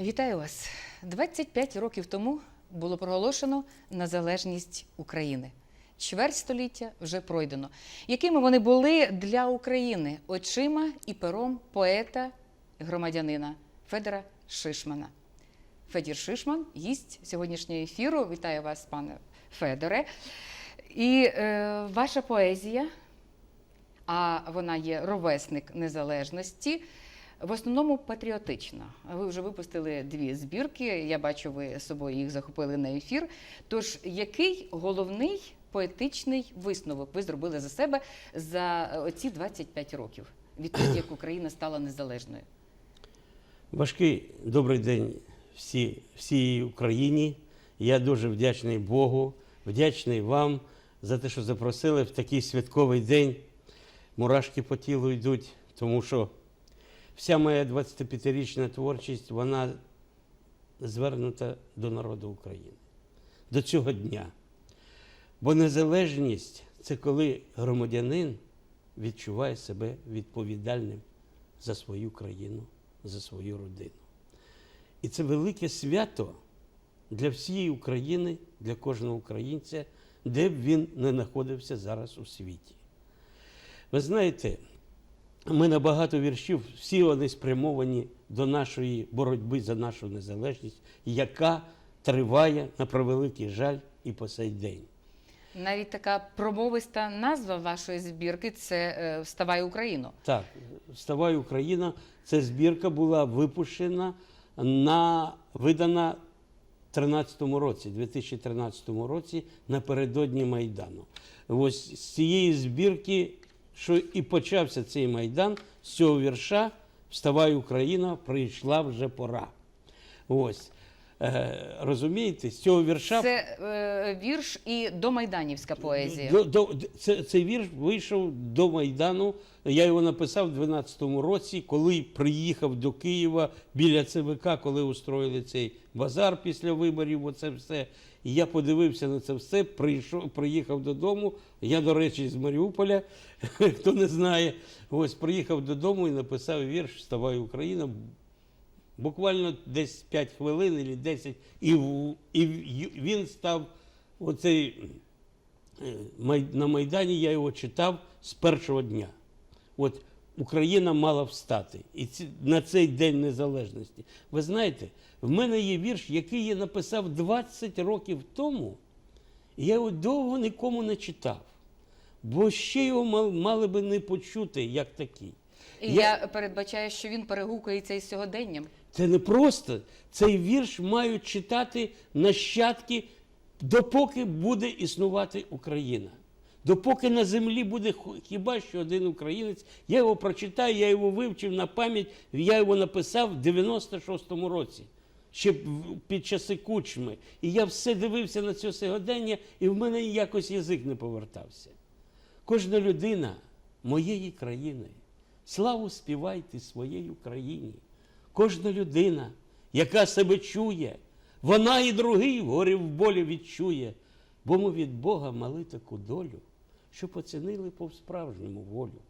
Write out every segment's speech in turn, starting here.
Вітаю вас. 25 років тому було проголошено незалежність України. Чверть століття вже пройдено. Якими вони були для України очима і пером поета громадянина Федора Шишмана. Федір Шишман, гість сьогоднішнього ефіру. Вітаю вас, пане Федоре. І е, ваша поезія, а вона є ровесник незалежності, в основному патріотична. Ви вже випустили дві збірки. Я бачу, ви з собою їх захопили на ефір. Тож, який головний поетичний висновок ви зробили за себе за оці 25 років, відтоді як Україна стала незалежною? Важкий добрий день всі, всій Україні. Я дуже вдячний Богу, вдячний вам за те, що запросили в такий святковий день. Мурашки по тілу йдуть, тому що вся моя 25-річна творчість, вона звернута до народу України, до цього дня. Бо незалежність це коли громадянин відчуває себе відповідальним за свою країну, за свою родину. І це велике свято для всієї України, для кожного українця, де б він не знаходився зараз у світі. Ви знаєте, ми на багато віршів, всі вони спрямовані до нашої боротьби за нашу незалежність, яка триває на превеликий жаль і по сей день. Навіть така промовиста назва вашої збірки це е, Вставай Україно. Так, Вставай Україна. Ця збірка була випущена на видана в 13-му році, 2013 році, напередодні Майдану. Ось з цієї збірки, що і почався цей Майдан, з цього вірша Вставай Україна, прийшла вже пора. Ось. Е, розумієте, з цього вірша Це е, вірш і домайданівська поезія. до, до, це, цей вірш вийшов до Майдану. Я його написав в 12-му році, коли приїхав до Києва біля ЦВК, коли устроїли цей базар після виборів. Оце все. І я подивився на це все, прийшов, приїхав додому. Я, до речі, з Маріуполя, хто не знає. Ось приїхав додому і написав вірш Вставай Україна. Буквально десь 5 хвилин або 10, і, в- і він став оцей е, на Майдані я його читав з першого дня. От Україна мала встати. І ці, на цей День Незалежності. Ви знаєте, в мене є вірш, який я написав 20 років тому, і я його довго нікому не читав. Бо ще його мал- мали би не почути як такий. І я... передбачаю, що він перегукується із сьогоденням. Це не просто. Цей вірш мають читати нащадки, допоки буде існувати Україна. Допоки на землі буде хіба що один українець, я його прочитаю, я його вивчив на пам'ять, я його написав в 96-му році, ще під часи кучми. І я все дивився на це сьогодення, і в мене якось язик не повертався. Кожна людина моєї країни, славу співайте своєї країні. Кожна людина, яка себе чує, вона і другий в горі в болі відчує, бо ми від Бога мали таку долю, що поцінили по-справжньому волю.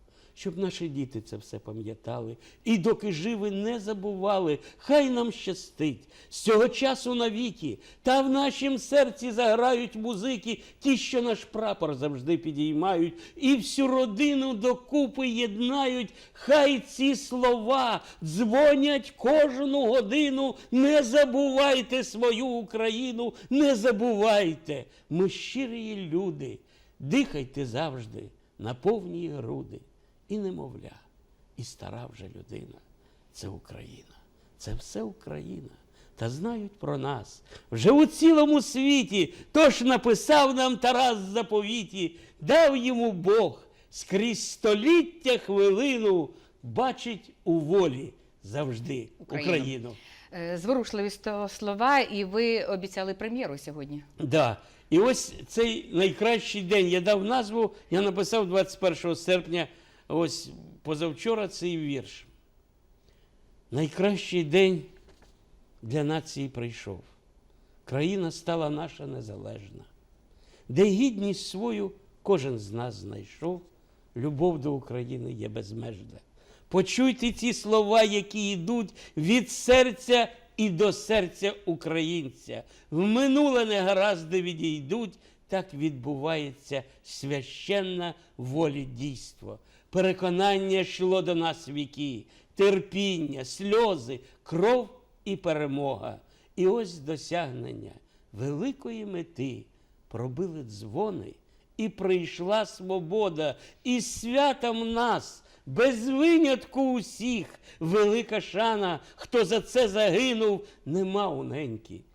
Щоб наші діти це все пам'ятали, і доки живі не забували, хай нам щастить з цього часу навіки, та в нашім серці заграють музики, ті, що наш прапор завжди підіймають, і всю родину докупи єднають. Хай ці слова дзвонять кожну годину. Не забувайте свою Україну, не забувайте. Ми щирі люди, дихайте завжди на повні груди. І немовля, і стара вже людина. Це Україна, це все Україна. Та знають про нас вже у цілому світі. Тож написав нам Тарас заповіті, дав йому Бог скрізь століття хвилину, бачить у волі завжди Україну. Україну. Е, Зворушливі слова, і ви обіцяли прем'єру сьогодні. Да. І ось цей найкращий день я дав назву, я написав 21 серпня, ось позавчора цей вірш. Найкращий день для нації прийшов. Країна стала наша незалежна, де гідність свою кожен з нас знайшов. Любов до України є безмежна. Почуйте ті слова, які йдуть від серця і до серця українця. В минуле негаразди відійдуть, так відбувається священна волі дійство. Переконання йшло до нас віки, терпіння, сльози, кров і перемога. І ось досягнення великої мети пробили дзвони, і прийшла свобода, і святом нас, без винятку усіх, велика шана, хто за це загинув, нема у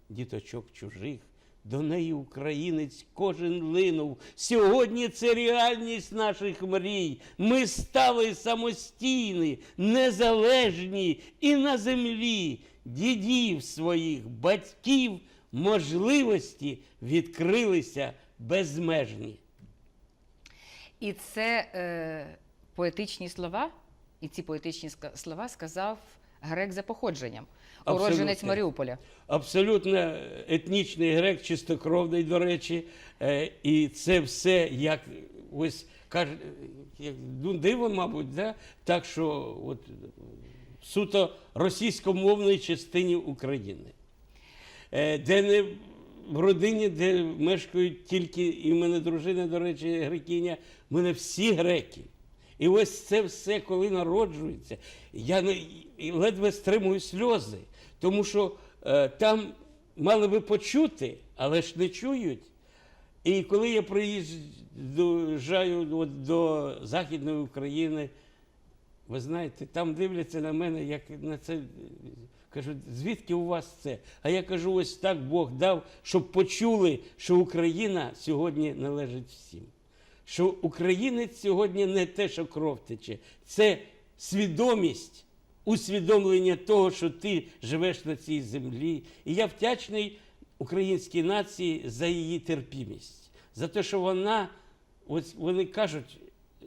діточок чужих. До неї українець кожен линув. Сьогодні це реальність наших мрій. Ми стали самостійні, незалежні і на землі дідів своїх, батьків, можливості відкрилися безмежні. І це е, поетичні слова, і ці поетичні слова сказав грек за походженням, уродженець Абсолютно. Маріуполя. Абсолютно етнічний грек, чистокровний, до речі. Е, І це все як ось каже, ну, диво, мабуть, да? так що от, суто російськомовної частині України. Е, Де не в родині, де мешкають тільки і в мене дружина, до речі, грекиня, в мене всі греки. І ось це все, коли народжується, я не, ледве стримую сльози, тому що е, там мали би почути, але ж не чують. І коли я приїжджаю от до Західної України, ви знаєте, там дивляться на мене, як на це. Кажуть, звідки у вас це? А я кажу, ось так Бог дав, щоб почули, що Україна сьогодні належить всім. Що українець сьогодні не те, що кров тече, це свідомість, усвідомлення того, що ти живеш на цій землі. І я вдячний українській нації за її терпімість, за те, що вона, ось вони кажуть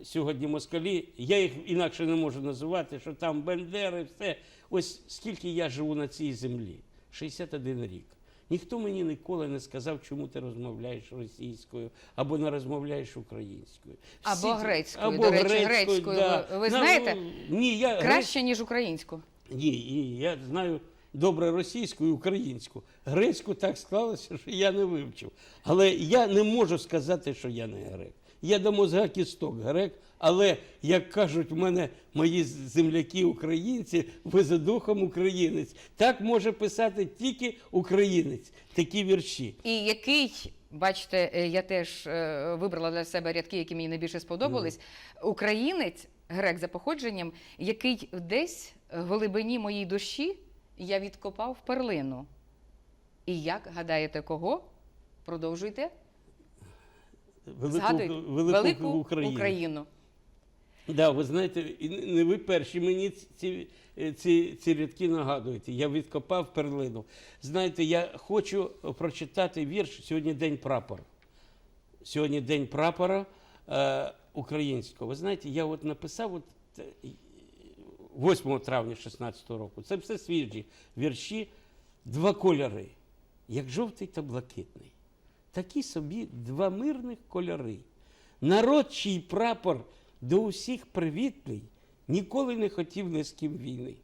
сьогодні москалі, я їх інакше не можу називати, що там Бендери, все. Ось скільки я живу на цій землі 61 рік. Ніхто мені ніколи не сказав, чому ти розмовляєш російською або не розмовляєш українською. Або грецькою. До речі, грецькою ви- ви Ну, знаєте, ні, я Краще, ніж українську. ні, ні, я знаю добре російську і українську. Грецьку так склалося, що я не вивчив. Але я не можу сказати, що я не грек. Я до мозга кісток грек, але, як кажуть в мене мої земляки українці, ви за духом українець. Так може писати тільки українець такі вірші. І який, бачите, е, я теж е, вибрала для себе рядки, які мені найбільше сподобались. Українець, грек за походженням, який десь в глибині моїй душі я відкопав перлину. І як гадаєте, кого? Продовжуйте. Велику, велику, Велику Україну. Україну. Да, ви знаєте, не ви перші мені ці, ці, ці рядки нагадуєте. Я відкопав перлину. Знаєте, я хочу прочитати вірш сьогодні День прапора. Сьогодні День прапора е, українського. Ви знаєте, я от написав от, е, 8 травня 16 року. Це все свіжі вірші. Два кольори, як жовтий та блакитний. Такі собі два мирних кольори. Народ, чий прапор до усіх привітний, ніколи не хотів ні з ким війни.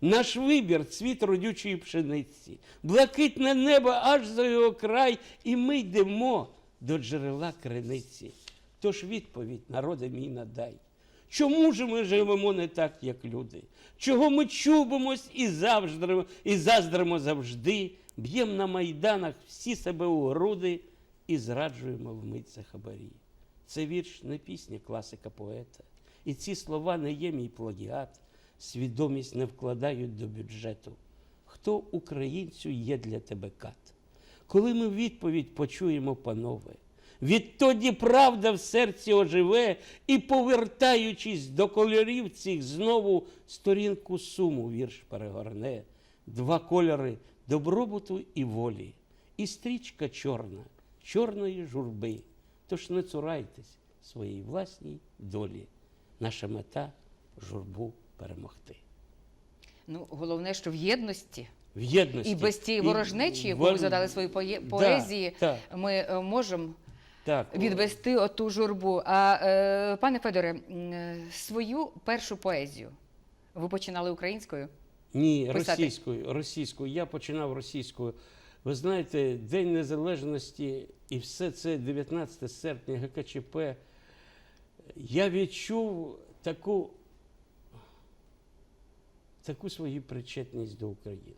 Наш вибір цвіт родючої пшениці, блакитне небо аж за його край, і ми йдемо до джерела криниці. Тож відповідь, народе мій надай. Чому ж ми живемо не так, як люди? Чого ми чубимось і завжди, і заздримо завжди, б'ємо на майданах всі себе у груди і зраджуємо вмить за хабарі. Це вірш не пісня класика поета. І ці слова не є мій плагіат, свідомість не вкладають до бюджету. Хто українцю є для тебе кат? Коли ми відповідь почуємо, панове, відтоді правда в серці оживе, і, повертаючись до кольорів цих, знову сторінку суму вірш перегорне. Два кольори добробуту і волі, і стрічка чорна, чорної журби. Тож не цурайтесь своїй власній долі. Наша мета журбу перемогти. Ну, головне, що в єдності. В єдності. І без цієї ворожнечі, яку ви задали свої пое- Да, поезії, ми е, можемо Так. відвести оту журбу. А е, пане Федоре, е, свою першу поезію ви починали українською? Ні, Писати. російською. Російською. Я починав російською. Ви знаєте, День Незалежності і все це 19 серпня ГКЧП. Я відчув таку, таку свою причетність до України.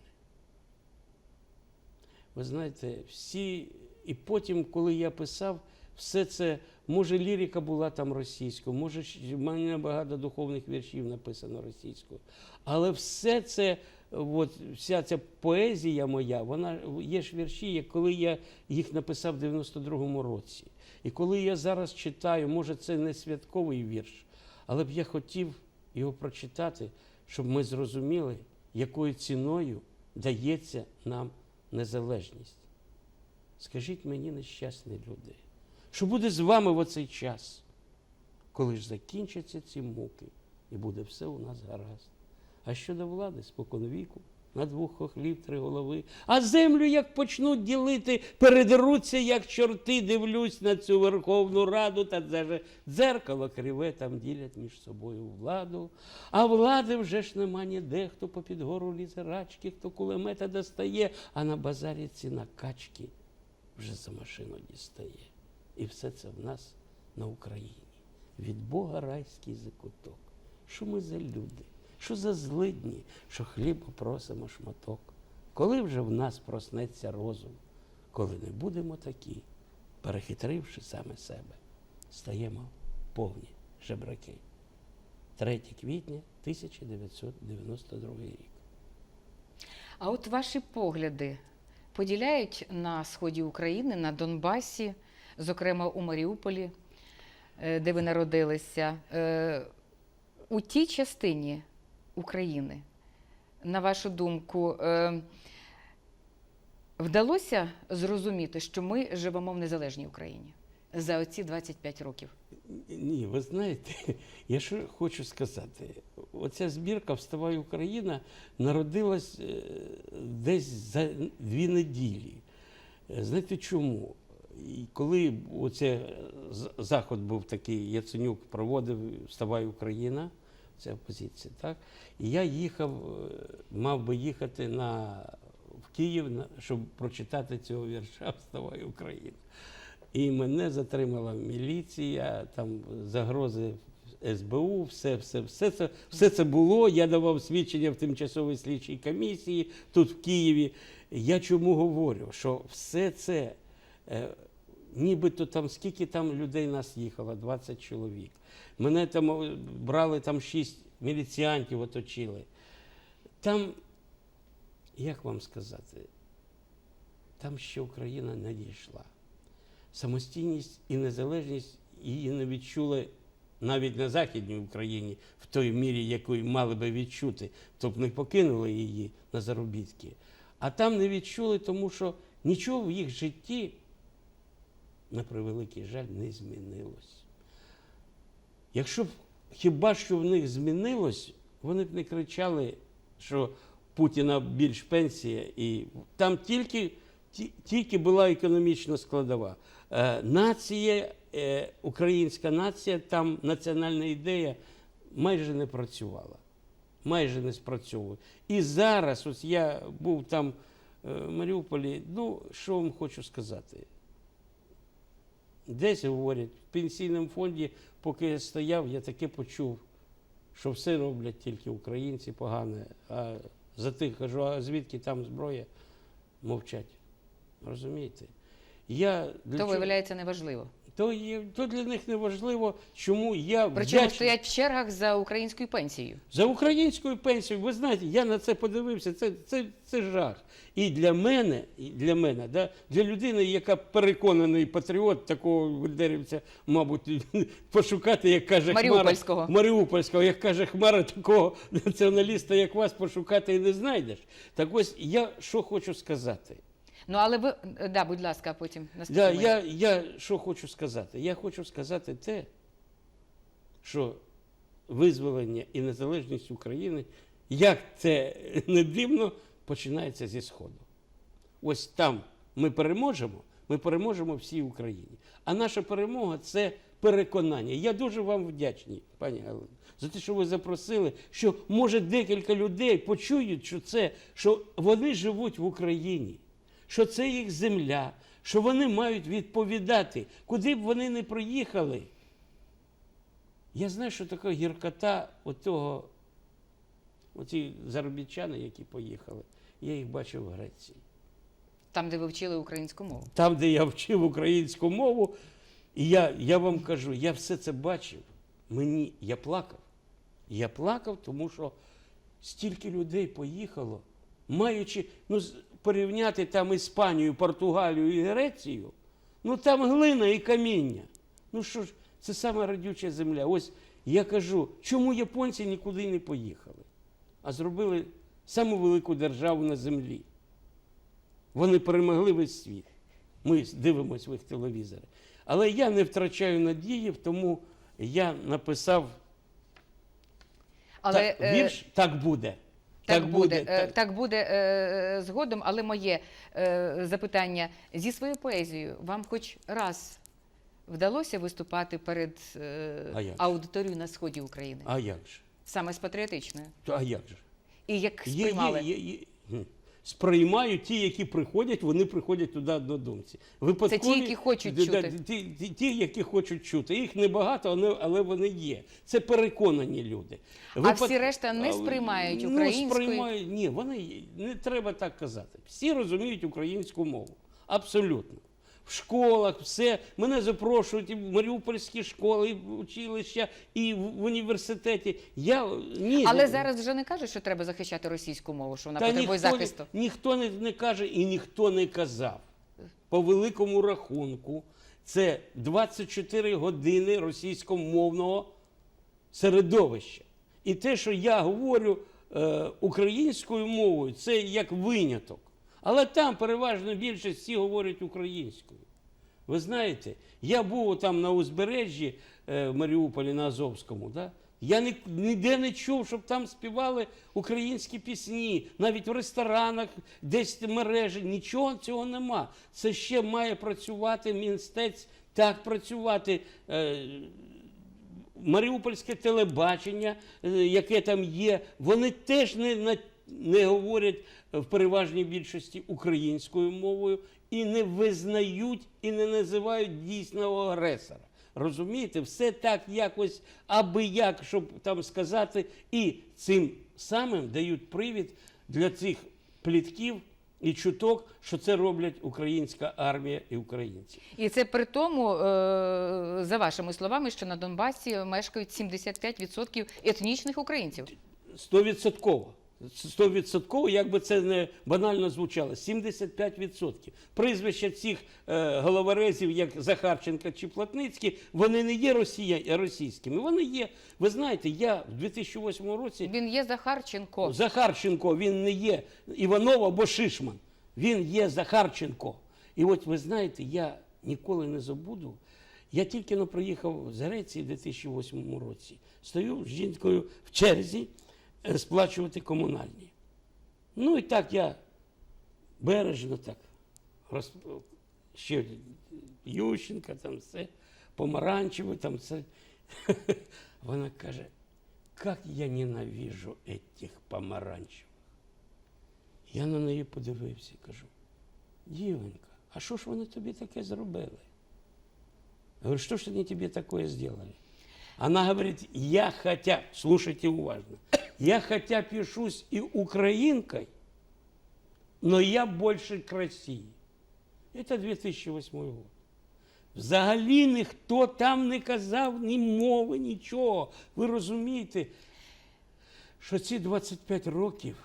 Ви знаєте, всі, і потім, коли я писав, все це, може, лірика була там російською, може, в мене багато духовних віршів написано російською. Але все це, от, вся ця поезія моя, вона є ж вірші, коли я їх написав в 92-му році. І коли я зараз читаю, може, це не святковий вірш, але б я хотів його прочитати, щоб ми зрозуміли, якою ціною дається нам незалежність. Скажіть мені, нещасні люди, що буде з вами в оцей час, коли ж закінчаться ці муки і буде все у нас гаразд. А щодо влади, споконвіку, на двох хохлів три голови. А землю як почнуть ділити, передеруться, як чорти, дивлюсь на цю Верховну Раду, та це же дзеркало криве там ділять між собою владу. А влади вже ж нема ніде, хто попід гору лізе рачки, хто кулемета достає, а на базарі ціна качки вже за машину дістає. І все це в нас на Україні. Від Бога райський закуток. Що ми за люди? Що за злидні, що хліба просимо шматок? Коли вже в нас проснеться розум, коли не будемо такі, перехитривши саме себе, стаємо повні жебраки. 3 квітня 1992 рік. А от ваші погляди поділяють на сході України, на Донбасі, зокрема у Маріуполі, е, де ви народилися, е, у тій частині України, на вашу думку, е, вдалося зрозуміти, що ми живемо в незалежній Україні за оці 25 років? Ні, ви знаєте, я що хочу сказати. Оця збірка Вставай Україна народилась десь за дві неділі. Знаєте чому? І коли оце заход був такий, Яценюк проводив Вставай Україна, це опозиція, так? І я їхав, е, мав би їхати на, в Київ, щоб прочитати цього вірша Вставай Україна. І мене затримала міліція, там загрози СБУ, все, все, все, це, все це було. Я давав свідчення в тимчасовій слідчій комісії тут в Києві. Я чому говорю, що все це, е, нібито там скільки там людей нас їхало, 20 чоловік. Мене там брали там 6 міліціантів, оточили. Там, як вам сказати, там ще Україна не дійшла самостійність і незалежність її не відчули навіть на Західній Україні в той мірі, якої мали би відчути, тобто не покинули її на заробітки. А там не відчули, тому що нічого в їх житті, на превеликий жаль, не змінилось. Якщо б хіба що в них змінилось, вони б не кричали, що Путіна більш пенсія, і там тільки, тільки була економічна складова. Е, нація, е, українська нація, там національна ідея майже не працювала. Майже не спрацьовує. І зараз, ось я був там е, в Маріуполі, ну, що вам хочу сказати. Десь говорять, в пенсійному фонді, поки я стояв, я таке почув, що все роблять тільки українці погане. А за тих кажу, а звідки там зброя? Мовчать. Розумієте? Я для То чого- виявляється неважливо. То, є, то для них не важливо, чому я Причому вдячний стоять в чергах за українською пенсією. за українською пенсією. Ви знаєте, я на це подивився. Це, це, це жах. І для мене, і для мене, да, для людини, яка переконаний патріот такого Гульдерівця, мабуть, пошукати, як каже Маріупольського. Хмара, Маріупольського, як каже Хмара, такого націоналіста, як вас, пошукати і не знайдеш. Так ось я що хочу сказати. Ну але ви да, будь ласка, а потім Да, я, я що хочу сказати? Я хочу сказати те, що визволення і незалежність України, як це не дивно, починається зі Сходу. Ось там ми переможемо, ми переможемо всій Україні. А наша перемога це переконання. Я дуже вам вдячний, пані Галина, за те, що ви запросили, що може декілька людей почують, що це, що вони живуть в Україні, що це їх земля, що вони мають відповідати, куди б вони не приїхали. Я знаю, що така гіркота отого, оці заробітчани, які поїхали, я їх бачив в Греції. Там, де ви вчили українську мову. Там, де я вчив українську мову, і я, я вам кажу, я все це бачив. Мені я плакав. Я плакав, тому що стільки людей поїхало, маючи ну, порівняти там Іспанію, Португалію і Грецію, ну там глина і каміння. Ну що ж, це саме радюча земля. Ось я кажу, чому японці нікуди не поїхали, а зробили саму велику державу на землі. Вони перемогли весь світ. Ми дивимося в їх телевізори. Але я не втрачаю надії, тому я написав Але так, е, вірш так буде. Так, буде, буде так. так буде е, згодом, але моє е, запитання зі своєю поезією вам хоч раз вдалося виступати перед е, аудиторією на сході України, А як же? саме з патріотичною? А як же? І як сприймали? є, є, є. Гм. Сприймають ті, які приходять, вони приходять туди однодумці. Випадкові, які хочуть Да, чути. Ті, ті, ті, які хочуть чути. Їх небагато, але, але вони є. Це переконані люди. А всі решта не сприймають сприймають ну, сприймають, ні, вони не треба так казати. Всі розуміють українську мову. Абсолютно. В школах все. Мене запрошують і в маріупольські школи, і в училища, і в, університеті. Я, ні, Але ну, зараз вже не кажуть, що треба захищати російську мову, що вона та потребує ніхто, захисту. Не, ніхто не, не каже і ніхто не казав. По великому рахунку, це 24 години російськомовного середовища. І те, що я говорю е, українською мовою, це як виняток. Але там переважно більшість всі говорять українською. Ви знаєте, я був там на узбережжі е, в Маріуполі на Азовському. Да? Я ні, ніде не чув, щоб там співали українські пісні, навіть в ресторанах, десь мережі. Нічого цього нема. Це ще має працювати мінстець, так працювати. Е, Маріупольське телебачення, е, яке там є, вони теж не, на- не говорять в переважній більшості українською мовою і не визнають і не називають дійсного агресора. Розумієте, все так якось аби як, щоб там сказати, і цим самим дають привід для цих плітків і чуток, що це роблять українська армія і українці. І це при тому, е, за вашими словами, що на Донбасі мешкають 75% етнічних українців. Стовідсотково. Стовідсотково, як би це не банально звучало, 75%. Прізвища цих е, головорезів, як Захарченка чи Платницький, вони не є росія, російськими. Вони є. Ви знаєте, я в 2008 році Він є Захарченко. Захарченко, він не є Іванов або Шишман. Він є Захарченко. І от ви знаєте, я ніколи не забуду. Я тільки но приїхав з Греції в 2008 році. Стою з жінкою в черзі сплачувати комунальні. Ну і так я бережно так роз... ще Ющенка, там все, помаранчеве, там все. Вона каже, як я ненавижу этих помаранчевих. Я на неї подивився і кажу, дівонька, а що ж вони тобі таке зробили? Я говорю, что ж они тебе такое сделали? Она говорит, я хотя, слушайте уважно, я хотя пишусь и украинкой, но я больше к России. Это 2008 год. Взагалі ніхто там не казав ні мови, нічого. Ви розумієте, що ці 25 років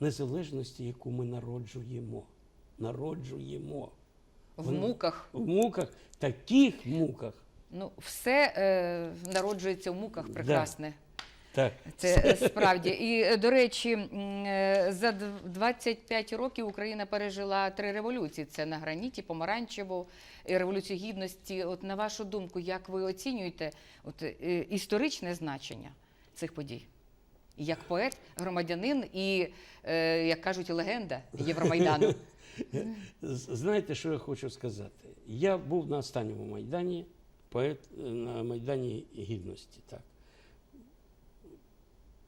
незалежності, яку ми народжуємо, народжуємо В Вони- муках. в муках, таких муках. Ну, все е, народжується в муках прекрасне. Так. Це справді. І, е, до речі, е, за дв- 25 років Україна пережила три революції: це на граніті, помаранчеву і революцію гідності. От на вашу думку, як ви оцінюєте от, е, історичне значення цих подій? Як поет, громадянин і, як кажуть, легенда Євромайдану. Знаєте, що я хочу сказати? Я був на останньому Майдані поет е, на Майдані Гідності. Так.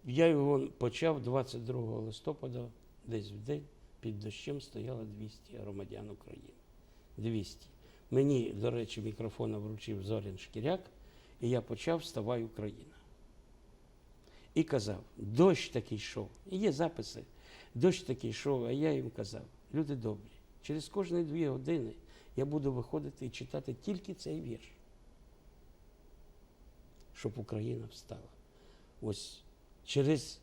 Я його почав 22 листопада, десь в день, під дощем стояло 200 громадян України. 200. Мені, до речі, мікрофона вручив Зорін Шкіряк, і я почав Вставай Україна. І казав, дощ такий йшов. Є записи. Дощ такий йшов, а я їм казав, люди добрі, через кожні дві години я буду виходити і читати тільки цей вірш, щоб Україна встала. Ось через,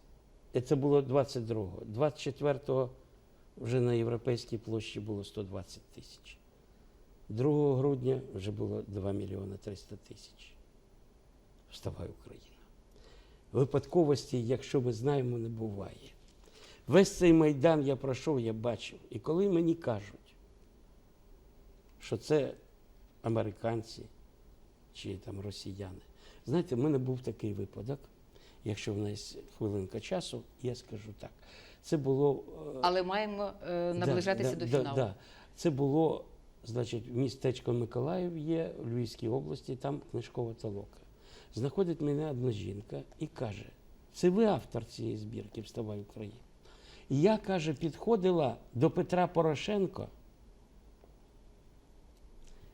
це було 22-го, 24-го вже на Європейській площі було 120 тисяч. 2 грудня вже було 2 мільйони 300 тисяч. Вставай Україна. Випадковості, якщо ми знаємо, не буває. Весь цей майдан я пройшов, я бачив. І коли мені кажуть, що це американці чи там росіяни, знаєте, в мене був такий випадок. Якщо в нас хвилинка часу, я скажу так. Це було. е, Але маємо е, наближатися до фіналу. Да, Це було, значить, містечко Миколаїв є в Львівській області, там книжкова толока. Знаходить мене одна жінка і каже: це ви автор цієї збірки Вставай Україна. І я, каже, підходила до Петра Порошенка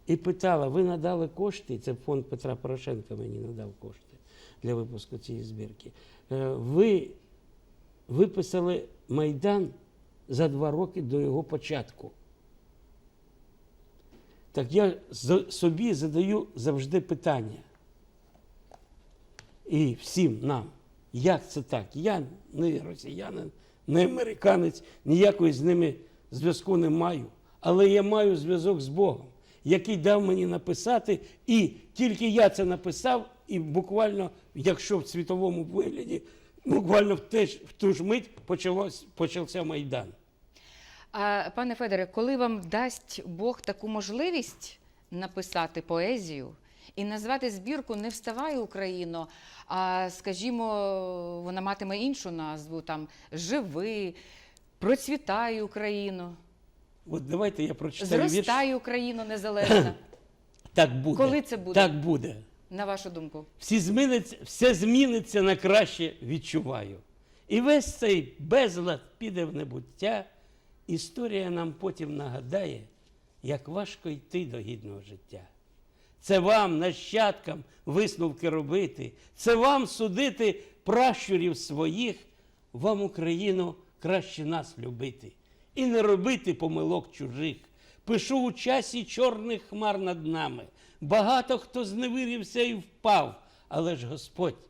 і питала: ви надали кошти, це фонд Петра Порошенка мені надав кошти для випуску цієї збірки. Е, Ви виписали Майдан за два роки до його початку. Так я собі задаю завжди питання. І всім нам, як це так? Я не росіянин, не американець, ніякої з ними зв'язку не маю. Але я маю зв'язок з Богом, який дав мені написати, і тільки я це написав, і буквально, якщо в світовому вигляді, буквально в, те ж- в ту ж мить почалось, почався Майдан. А пане Федоре, коли вам дасть Бог таку можливість написати поезію і назвати збірку Не вставай Україно, а скажімо, вона матиме іншу назву там Живи, Процвітай Україно, От давайте я прочитаю вірш. Зростай Україно незалежна. Так буде. Коли це буде? Так буде. На вашу думку? Всі зміниться, все зміниться на краще, відчуваю. І весь цей безлад піде в небуття. Історія нам потім нагадає, як важко йти до гідного життя. Це вам, нащадкам, висновки робити, це вам судити пращурів своїх, вам, Україну, краще нас любити і не робити помилок чужих. Пишу у часі чорних хмар над нами. Багато хто зневирився і впав, але ж Господь,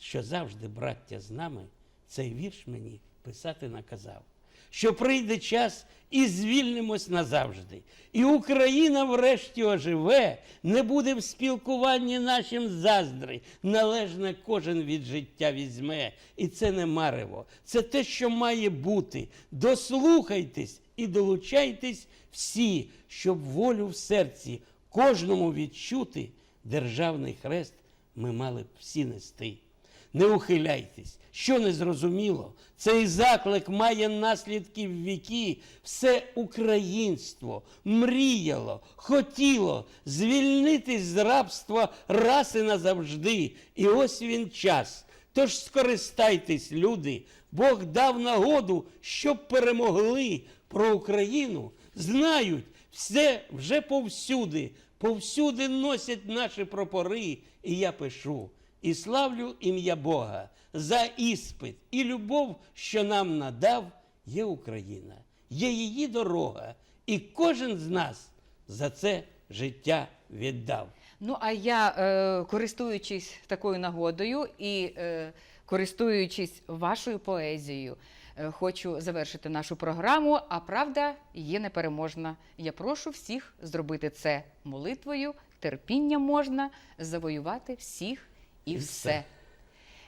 що завжди браття з нами, цей вірш мені писати наказав. Що прийде час і звільнимось назавжди. І Україна врешті оживе, не буде в спілкуванні нашим заздри. Належне кожен від життя візьме. І це не марево, це те, що має бути. Дослухайтесь і долучайтесь всі, щоб волю в серці кожному відчути, державний хрест ми мали б всі нести. Не ухиляйтесь, що не зрозуміло. Цей заклик має наслідки в віки. Все українство мріяло, хотіло звільнитись з рабства раз і назавжди. І ось він час. Тож скористайтесь, люди, Бог дав нагоду, щоб перемогли про Україну. Знають, все вже повсюди, повсюди носять наші прапори. І я пишу і славлю ім'я Бога за іспит і любов, що нам надав, є Україна, є її дорога, і кожен з нас за це життя віддав. Ну, а я, е, користуючись такою нагодою і е, користуючись вашою поезією, е, хочу завершити нашу програму. А правда є непереможна. Я прошу всіх зробити це молитвою. Терпіння можна завоювати всіх і І все. все.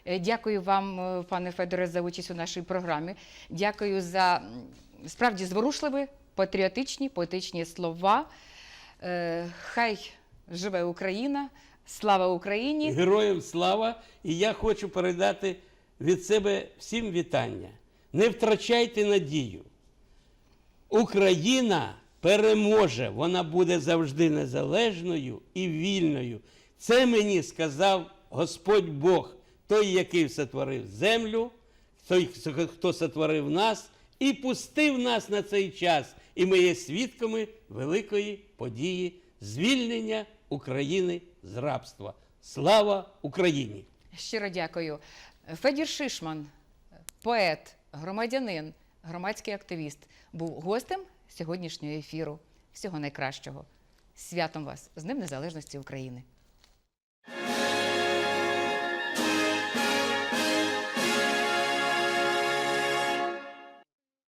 Е, Дякую вам, е, пане Федоре, за участь у нашій програмі. Дякую за справді зворушливі, патріотичні, поетичні слова. Е, Хай живе Україна! Слава Україні! Героям слава! І я хочу передати від себе всім вітання. Не втрачайте надію. Україна переможе, вона буде завжди незалежною і вільною. Це мені сказав Господь Бог, той, який сотворив землю, той, хто сотворив нас і пустив нас на цей час. І ми є свідками великої події звільнення України з рабства. Слава Україні! Щиро дякую. Федір Шишман, поет, громадянин, громадський активіст, був гостем сьогоднішнього ефіру. Всього найкращого. Святом вас з Днем Незалежності України.